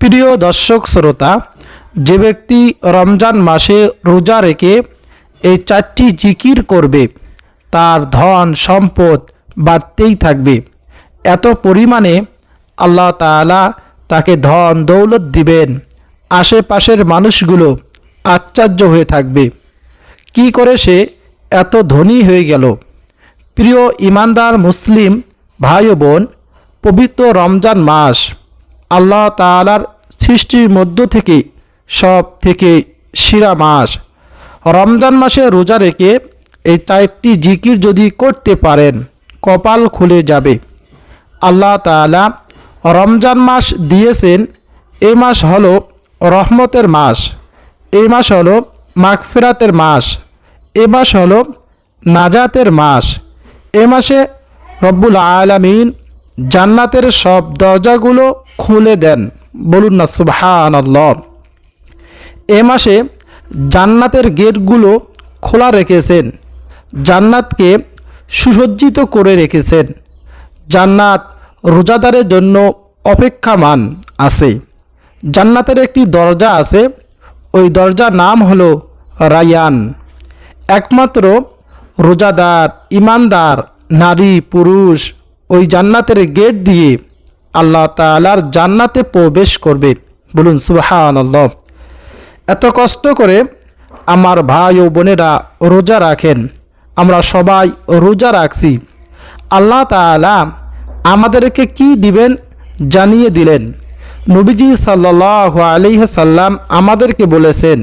প্রিয় দর্শক শ্রোতা, যে ব্যক্তি রমজান মাসে রোজা রেখে এই চারটি জিকির করবে, তার ধন, সম্পদ বাড়তেই থাকবে। এত পরিমাণে আল্লাহ তাআলা তাকে ধন, দৌলত দিবেন, আশেপাশের মানুষগুলো আশ্চর্য হয়ে থাকবে। কি করে সে এত ধনী হয়ে গেল? প্রিয় ইমানদার মুসলিম ভাই বোন, পবিত্র রমজান মাস আল্লাহ তাআলার সৃষ্টির মধ্য থেকে সব থেকে শিরা মাস। রমজান মাসে রোজা রেখে এই চারটি জিকির যদি করতে পারেন, কপাল খুলে যাবে। আল্লাহ তাআলা রমজান মাস দিয়েছেন এই মাস হলো রহমতের মাস এই মাস হলো মাগফিরাতের মাস, এ মাস হলো নাজাতের মাস, এ মাসে রব্বুল আলামিন জান্নাতের সব দরজাগুলো খুলে দেন। বলুন না সুবহান এ মাসে জান্নাতের গেটগুলো খোলা রেখেছেন। জান্নাতকে সুসজ্জিত করে রেখেছেন। জান্নাত রোজাদারের জন্য অপেক্ষামান আছে। জান্নাতের একটি দরজা আছে। ওই দরজার নাম হলো রায়ান। একমাত্র রোজাদার, ইমানদার, নারী, পুরুষ ওই জান্নাতের গেট দিয়ে আল্লাহ তালার জান্নাতে প্রবেশ করবে। বলুন সুহান এত কষ্ট করে আমার ভাই ও বোনেরা রোজা রাখেন। আমরা সবাই রোজা রাখছি। আল্লাহ তাআলা আমাদেরকে কি দিবেন জানিয়ে দিলেন। নবীজি সাল্লাহ আলিহাসাল্লাম আমাদেরকে বলেছেন,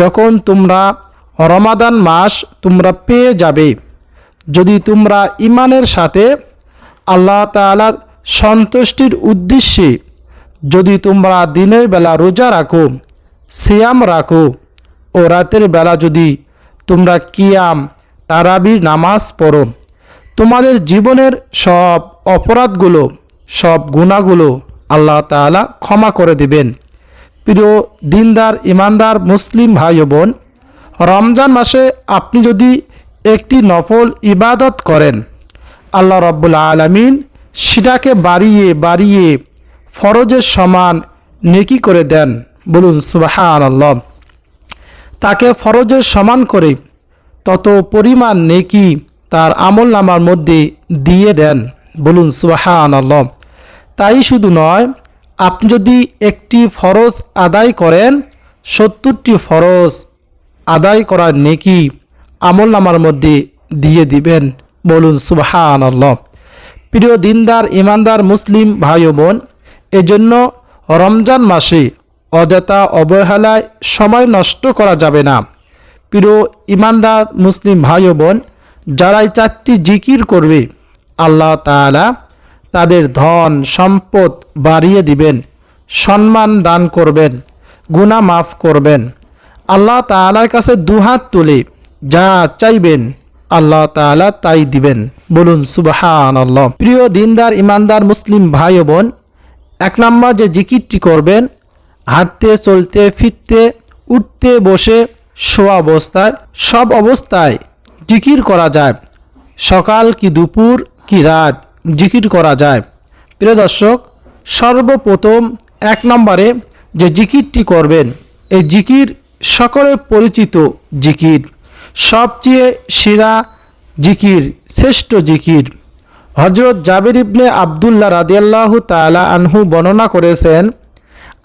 যখন তোমরা রমাদান মাস তোমরা পেয়ে যাবে। যদি তোমরা ইমানের সাথে আল্লাহ তাআলার সন্তুষ্টির উদ্দেশ্যে যদি তোমরা দিনের বেলা রোজা রাখো, সিয়াম রাখো ও রাতের বেলা যদি তোমরা কিয়াম, তারাবির নামাজ পড়ো, তোমাদের জীবনের সব অপরাধগুলো, সব গুণাগুলো আল্লাহ তাআলা ক্ষমা করে দিবেন। প্রিয় দিনদার ইমানদার মুসলিম ভাই বোন, রমজান মাসে আপনি যদি একটি নফল ইবাদত করেন আল্লাহ রব্বুল আলমিন সেটাকে বাড়িয়ে বাড়িয়ে ফরজের সমান নেকি করে দেন। বলুন সুবাহান আল্লাহ তাকে ফরজের সমান করে তত পরিমাণ নেকি তার আমল নামার মধ্যে দিয়ে দেন। বলুন সুবাহান আল্লাহ তাই শুধু নয়, আপনি যদি একটি ফরজ আদায় করেন, সত্তরটি ফরজ আদায় করার নেকি আমল নামার মধ্যে দিয়ে দিবেন। বলুন সুবাহান আল্লাহ প্রিয় দিনদার, ইমানদার মুসলিম ভাই বোন, এজন্য রমজান মাসে অযথা অবহেলায় সময় নষ্ট করা যাবে না। প্রিয় ইমানদার মুসলিম ভাই বোন, যারাই চারটি জিকির করবে, আল্লাহ তাআলা তাদের ধন, সম্পদ বাড়িয়ে দিবেন, সম্মান দান করবেন, গুনাহ মাফ করবেন। আল্লাহ তাআলার কাছে দুহাত তুলে যা চাইবেন আল্লাহ তাআলা তাই দিবেন। বলুন সুবাহান আল্লাহ প্রিয় দিনদার, ইমানদার মুসলিম ভাই বোন, এক নম্বর যে জিকিরটি করবেন, হাঁটতে, চলতে, ফিরতে, উঠতে, বসে, শোয়া অবস্থায়, সব অবস্থায় জিকির করা যায়। সকাল কি দুপুর কি রাত জিকির করা যায়। প্রিয় দর্শক, সর্বপ্রথম এক নম্বরে যে জিকিরটি করবেন, এই জিকির সকলের পরিচিত জিকির। সবচেয়ে সেরা জিকির, শ্রেষ্ঠ জিকির হজরত জাবির ইবনে আবদুল্লাহ রাদিয়াল্লাহু তাআলা আনহু বর্ণনা করেছেন,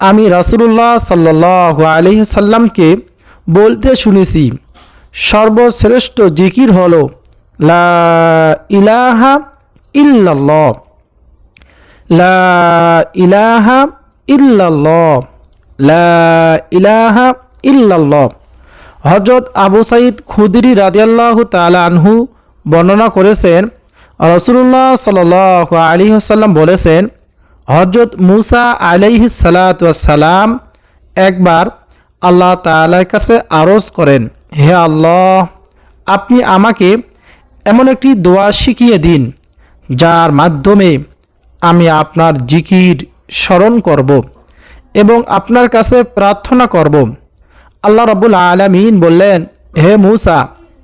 আমি রাসূলুল্লাহ সাল্লাহ আলি সাল্লামকে বলতে শুনেছি, সর্বশ্রেষ্ঠ জিকির হল, লা ইলাহা ইল্লাল্লাহ, লা ইলাহা ইল্লাল্লাহ, লা ইলাহা ইল্লাল্লাহ। হজরত আবু সাইদ খুদিরি রাদিয়াল্লাহু তাআলা আনহু বর্ণনা করেছেন রসুল্লাহ সাল আলী সাল্লাম বলেছেন হজরত মুসা আলাইহি সালাম একবার আল্লাহ তালার কাছে আরজ করেন, হে আল্লাহ, আপনি আমাকে এমন একটি দোয়া শিখিয়ে দিন, যার মাধ্যমে আমি আপনার জিকির স্মরণ করব এবং আপনার কাছে প্রার্থনা করব। আল্লাহ রবুল আলমিন বললেন, হে মুসা,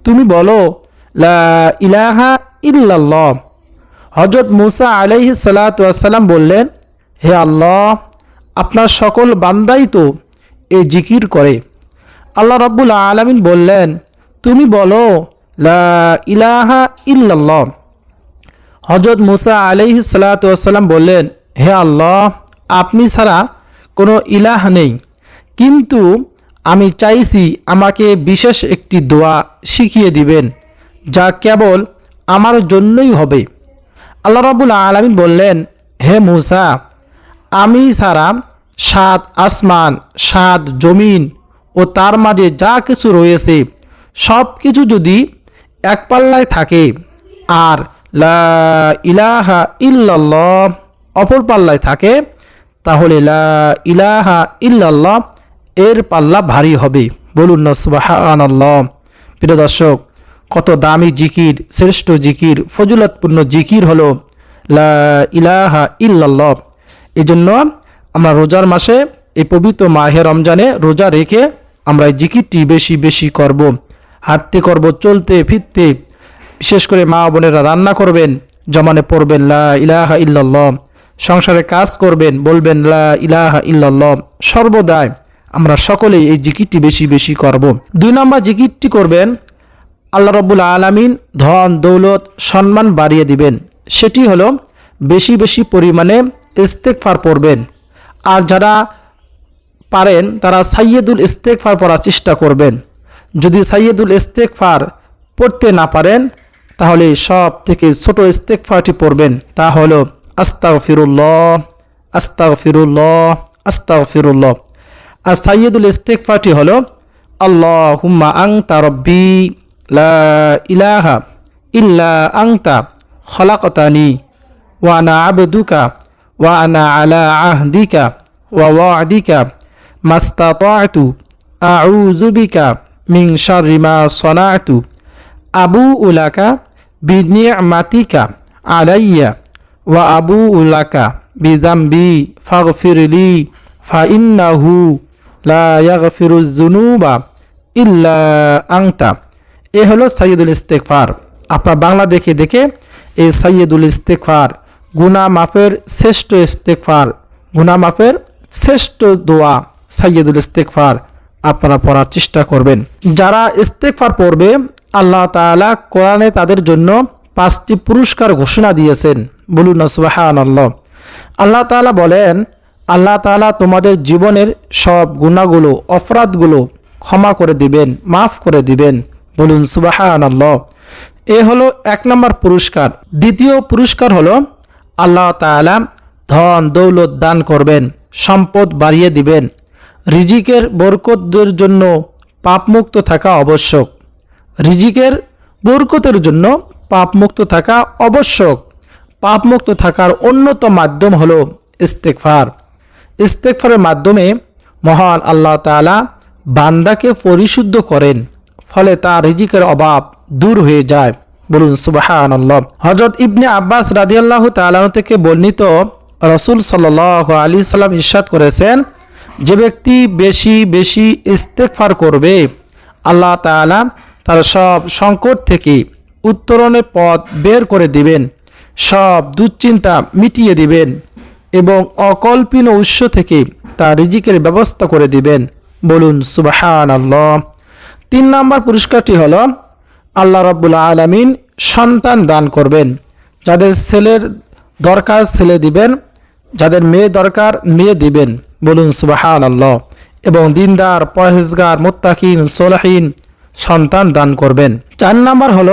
তুমি বলো ইলাহা ইল্লাল্লাহ। হজরত মুসা আলাইহি সালাতাম বললেন, হে আল্লাহ, আপনার সকল বান্দাই তো এই জিকির করে। আল্লাহ রব্বুল আলমিন বললেন, তুমি বলো, লা ইলাহা ইল্লাল্লাহ। হজরত মুসা আলাইহি সালাতাম বললেন, হে আল্লাহ, আপনি ছাড়া কোনো ইলাহ নেই। কিন্তু আমি চাইছি আমাকে বিশেষ একটি দোয়া শিখিয়ে দিবেন, যা কেবল আমার জন্যই হবে। আল্লাহ রাবুল আলমিন বললেন, হে মুসা, আমি সারা সাত আসমান, সাত জমিন ও তার মাঝে যা কিছু রয়েছে সব কিছু যদি এক পাল্লায় থাকে, আর লা ইলাহা ইল্লাল্লাহ অপর পাল্লায় থাকে, তাহলে লা ইলাহা ইল্লাল্লাহ এর পাল্লা ভারী হবে। বলুন না প্রিয় দর্শক, কত দামি জিকির, শ্রেষ্ঠ জিকির, ফজুলাতপূর্ণ জিকির হলো লা ইলাহা এই জন্য আমরা রোজার মাসে, এই পবিত্র মাহে রমজানে রোজা রেখে আমরা এই জিকিরটি বেশি বেশি করব। হাঁটতে করব, চলতে ফিরতে, বিশেষ করে মা বোনেরা রান্না করবেন, জমানে পড়বেন লা ইলাহা ইল্লাল্লাহ। সংসারে কাজ করবেন, বলবেন লা ইলাহা ইল্লাল্লাহ। সর্বদাই আমরা সকলেই এই জিকিরটি বেশি বেশি করব। দুই নম্বর জিকিরটি করবেন, আল্লাহ রব্বুল আলমিন ধন, দৌলত, সম্মান বাড়িয়ে দিবেন। সেটি হলো বেশি বেশি পরিমাণে ইস্তেকফার পড়বেন। আর যারা পারেন, তারা সাইয়েদুল ইস্তেকফার পড়ার চেষ্টা করবেন। যদি সাইয়েদুল ইস্তেকফার পড়তে না পারেন, তাহলে সব থেকে ছোট ইস্তেকফারটি পড়বেন। তা হলো আস্তাগ ফিরুল্লাহ আস্তাগ ফিরুল্লাহ আস্তাগ ফিরুল্লাহ আর সাইয়েদুল ইস্তেকফারটি হলো আল্লাহ হুম্মা আং রব্বি লা ইলাহা ইল্লা আংতা খলাকতানি ওয়ানা আবদুকা ওয়ানা আলা আহদিকা ওয়া ওয়াদিকা মাস্তাতাতু আউযু বিকা মিন শাররি মা সনাতু আবু উলাকা বিনি'মাতিকা আলাইয়া ওয়া আবু উলাকা বিদাম্বি ফাগফিরলি ফাইন্নাহু লা ইল্লা আংতা এ হলো সাইয়দুল ইস্তেকফার আপনার বাংলা দেখে দেখে এই সাইয়দুল ইস্তেকফার গুনা মাফের শ্রেষ্ঠ ইস্তেকফার গুনা মাফের শ্রেষ্ঠ দোয়া সাইয়দুল ইস্তেকফার আপনারা পড়ার চেষ্টা করবেন। যারা ইস্তেকফার পড়বে, আল্লাহ তাআলা কোরআনে তাদের জন্য পাঁচটি পুরস্কার ঘোষণা দিয়েছেন। বলুন সুবাহান আল্লাহ আল্লাহ তাআলা বলেন আল্লাহ তাআলা তোমাদের জীবনের সব গুণাগুলো অপরাধগুলো ক্ষমা করে দিবেন, মাফ করে দিবেন। বলুন সুবাহান আল্লাহ এ হলো এক নম্বর পুরস্কার। দ্বিতীয় পুরস্কার হলো আল্লাহ তাআলা ধন, দৌলত দান করবেন, সম্পদ বাড়িয়ে দিবেন। রিজিকের বরকতদের জন্য পাপমুক্ত থাকা আবশ্যক। রিজিকের বরকতের জন্য পাপমুক্ত থাকা আবশ্যক। পাপমুক্ত থাকার অন্যতম মাধ্যম হলো ইস্তেকফার ইস্তেকফারের মাধ্যমে মহান আল্লাহ তাআলা বান্দাকে পরিশুদ্ধ করেন, ফলে তার রিজিকের অভাব দূর হয়ে যায়। বলুন সুবাহান আল্লাহ হজরত ইবনে আব্বাস রাদিয়াল্লাহ তালাহ থেকে বর্ণিত রসুল সাল আলী সাল্লাম ইরশাদ করেছেন, যে ব্যক্তি বেশি বেশি ইস্তেকফার করবে, আল্লাহ তাআলা তার সব সংকট থেকে উত্তরণের পথ বের করে দিবেন, সব দুশ্চিন্তা মিটিয়ে দিবেন। এবং অকল্পনীয় উৎস থেকে তার রিজিকের ব্যবস্থা করে দিবেন। বলুন সুবাহান আল্লাহ তিন নম্বর পুরস্কারটি হল, আল্লাহ রব্বুল আলমিন সন্তান দান করবেন। যাদের ছেলের দরকার ছেলে দিবেন, যাদের মেয়ে দরকার মেয়ে দিবেন। বলুন সুবাহান আল্লাহ এবং দিনদার, পরহেজগার, মোত্তাকিন, সোলাহিন সন্তান দান করবেন। চার নাম্বার হল,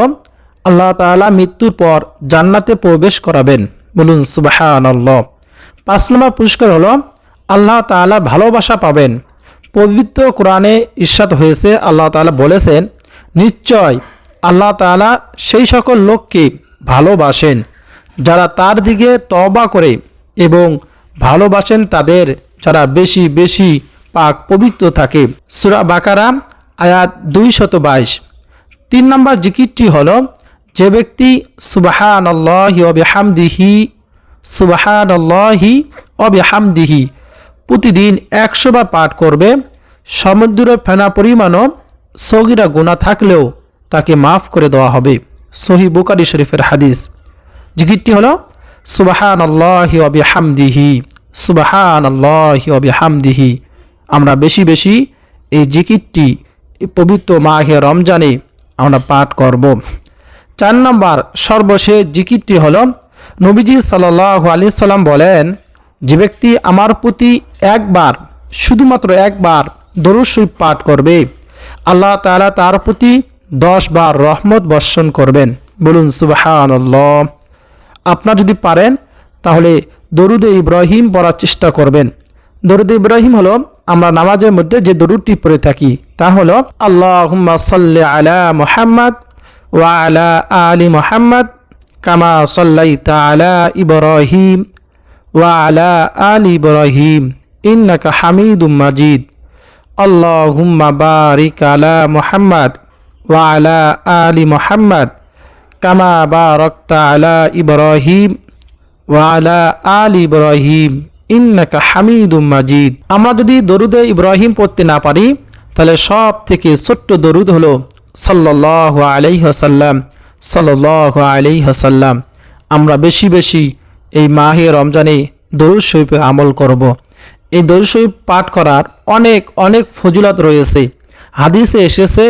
আল্লাহ তাআলা মৃত্যুর পর জান্নাতে প্রবেশ করাবেন। বলুন সুবাহান আল্লাহ পাঁচ নম্বর পুরস্কার হলো, আল্লাহ তাআলা ভালোবাসা পাবেন। পবিত্র কোরআনে ঈর্ষাদ হয়েছে, আল্লাহ তালা বলেছেন, নিশ্চয় আল্লাহ তাআলা সেই সকল লোককে ভালোবাসেন, যারা তার দিকে তবা করে এবং ভালোবাসেন তাদের, যারা বেশি বেশি পাক পবিত্র থাকে। সুরা বাকারা, আয়াত দুই শত বাইশ। তিন নম্বর জিকিরটি হল, যে ব্যক্তি সুবাহান আল্লাহি অবিহামদিহি সুবাহান আল্লাহি অবিহামদিহি প্রতিদিন একশো বার পাঠ করবে। সমুদ্রের ফেনা পরিমাণও সগিরা গুণা থাকলেও তাকে মাফ করে দেওয়া হবে। সহি বুকারি শরীফের হাদিস। জিকিরটি হলো সুবাহান আল্লাহি অবিহামদিহি সুবাহান আল্লাহি অবি হামদিহি আমরা বেশি বেশি এই জিকিরটি পবিত্র মাহে রমজানে আমরা পাঠ করব। চার নম্বর সর্বশেষ জিকিরটি হল নবীজি সাল্লাহ আলি সাল্লাম বলেন, যে ব্যক্তি আমার প্রতি একবার, শুধুমাত্র একবার শরীফ পাঠ করবে, আল্লাহ তাআলা তার প্রতি দশ বার রহমত বর্ষণ করবেন। বলুন সুবাহান আপনার যদি পারেন, তাহলে দরুদে ইব্রাহিম পড়ার চেষ্টা করবেন। দরুদ ইব্রাহিম হলো, আমরা নামাজের মধ্যে যে দরুদটি পড়ে থাকি, তা হলো আল্লাহ সাল্লি আলা মুহাম্মদ ওয়া আলা আলী মুহাম্মদ কামা সাল্লাইতা আলা ইব্রাহিম ওয়া আলা আলি ইব্রাহিম ইন্নাকা হামিদুম মাজিদ। আল্লাহুম্মা বারিক আলা মুহাম্মদ ওয়া আলা আলি মুহাম্মদ কামা বারাকতা আলা ইব্রাহিম ওয়ালা আল ইব্রাহিম ইন্নাকা হামিদুম মাজিদ। আমরা যদি দরুদে ইব্রাহিম পড়তে না পারি, তাহলে সব থেকে ছোট্ট দরুদ হলো সাল্লাহ আলাইহসাল্লাম সাল্লাহ আলাইহসাল্লাম আমরা বেশি বেশি এই মাহে রমজানে দরুদ শরীফে আমল করব। এই দরুদ শরীফ পাঠ করার অনেক অনেক ফজিলত রয়েছে হাদিসে এসেছে,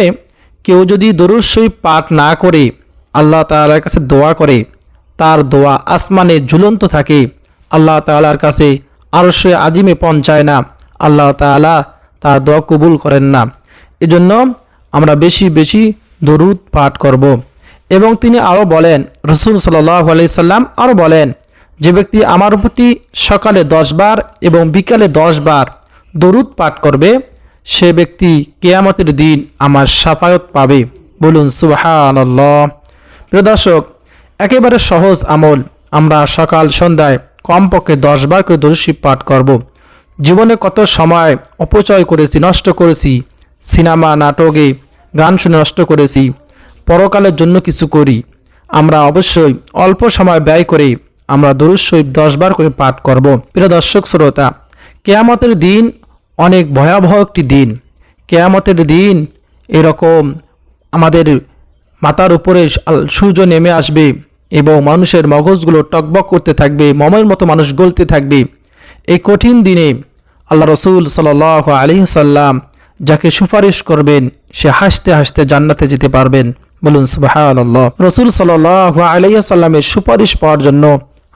কেউ যদি দরুদ শরীফ পাঠ না করে, আল্লাহ তাআলার কাছে দোয়া করে, তার দোয়া আসমানে ঝুলন্ত থাকে, আল্লাহ তাআলার কাছে আরও সে আজিমে পৌঁছায় না, আল্লাহ তাআলা তার দোয়া কবুল করেন না এজন্য আমরা বেশি বেশি দরুদ পাঠ করব। এবং তিনি আরও বলেন, রসুল সাল্লাহ সাল্লাম আরও বলেন, যে ব্যক্তি আমার প্রতি সকালে দশ বার এবং বিকালে দশ বার দরুদ পাঠ করবে, সে ব্যক্তি কেয়ামতের দিন আমার সাফায়ত পাবে বলুন সুবাহান প্রিয় দর্শক, একেবারে সহজ আমল, আমরা সকাল সন্ধ্যায় কমপক্ষে দশবার করে দর্শিপ পাঠ করব। জীবনে কত সময় অপচয় করেছি, নষ্ট করেছি, সিনেমা, নাটকে গান শুনে নষ্ট করেছি পরকালের জন্য কিছু করি। আমরা অবশ্যই অল্প সময় ব্যয় করে আমরা দরুদ শরীফ দশবার করে পাঠ করব। প্রিয় দর্শক, শ্রোতা, কেয়ামতের দিন অনেক ভয়াবহ একটি দিন। কেয়ামতের দিন এরকম আমাদের মাথার উপরে সূর্য নেমে আসবে এবং মানুষের মগজগুলো টকবক করতে থাকবে, মমের মতো মানুষ গলতে থাকবে। এই কঠিন দিনে আল্লাহ রসুল সাল আলি সাল্লাম যাকে সুপারিশ করবেন, সে হাসতে হাসতে জান্নাতে যেতে পারবেন। বলুন সুবাহ রসুল সাল আলাইসাল্লামের সুপারিশ পাওয়ার জন্য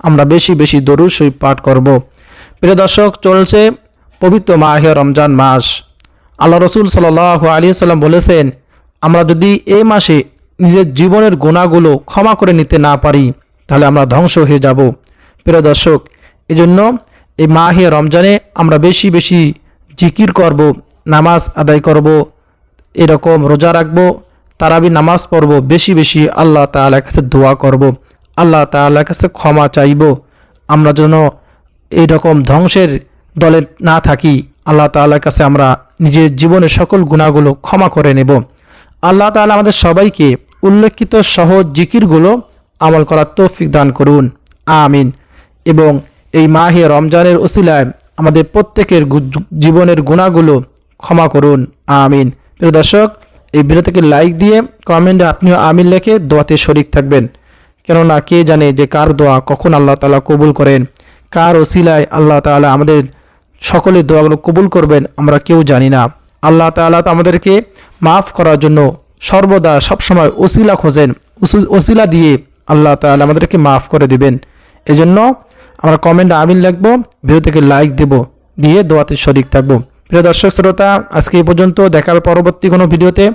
আমরা বেশি বেশি দরুদ শরীফ পাঠ করব। প্রিয় দর্শক, চলছে পবিত্র মাহে রমজান মাস। আল্লাহ রসুল সাল আলী সাল্লাম বলেছেন, আমরা যদি এই মাসে নিজের জীবনের গুণাগুলো ক্ষমা করে নিতে না পারি, তাহলে আমরা ধ্বংস হয়ে যাব। প্রিয় দর্শক, এজন্য এই মাহে রমজানে আমরা বেশি বেশি জিকির করব, নামাজ আদায় করব, এরকম রোজা রাখব তারাবি নামাজ পড়ব, বেশি বেশি আল্লাহ তালার কাছে দোয়া করব। আল্লাহ তালার কাছে ক্ষমা চাইব। আমরা যেন এইরকম ধ্বংসের দলে না থাকি, আল্লাহ তাল্লার কাছে আমরা নিজের জীবনের সকল গুণাগুলো ক্ষমা করে নেব। আল্লাহ তালা আমাদের সবাইকে উল্লেখিত সহজ জিকিরগুলো আমল করার তৌফিক দান করুন। আমিন। এবং এই মাহে রমজানের ওসিলায় আমাদের প্রত্যেকের জীবনের গুণাগুলো ক্ষমা করুন। আমিন। প্রিয় দর্শক এই ভিডিওটাকে লাইক দিয়ে কমেন্টে আপনিও আমিন লেখে দোয়াতে শরিক থাকবেন। কেননা কে জানে যে কার দোয়া কখন আল্লাহ তালা কবুল করেন, কার ওসিলায় আল্লাহ তালা আমাদের সকলের দোয়াগুলো কবুল করবেন আমরা কেউ জানি না। আল্লাহ তালা তো আমাদেরকে মাফ করার জন্য সর্বদা সবসময় ওসিলা খোঁজেন ওসিলা দিয়ে আল্লাহ তালা আমাদেরকে মাফ করে দিবেন। এজন্য আমরা কমেন্ট আমিন লিখব ভিডিও থেকে লাইক দেব, দিয়ে দোয়াতে শরিক থাকব। প্রিয় দর্শক শ্রোতা, আজকে এই পর্যন্ত দেখার পরবর্তী কোনো ভিডিওতে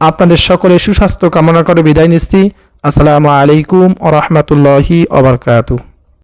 আপনাদের সকলে সুস্বাস্থ্য কামনা করে বিদায় নিচ্ছি। আসসালামু আলাইকুম ও রহমতুল্লাহি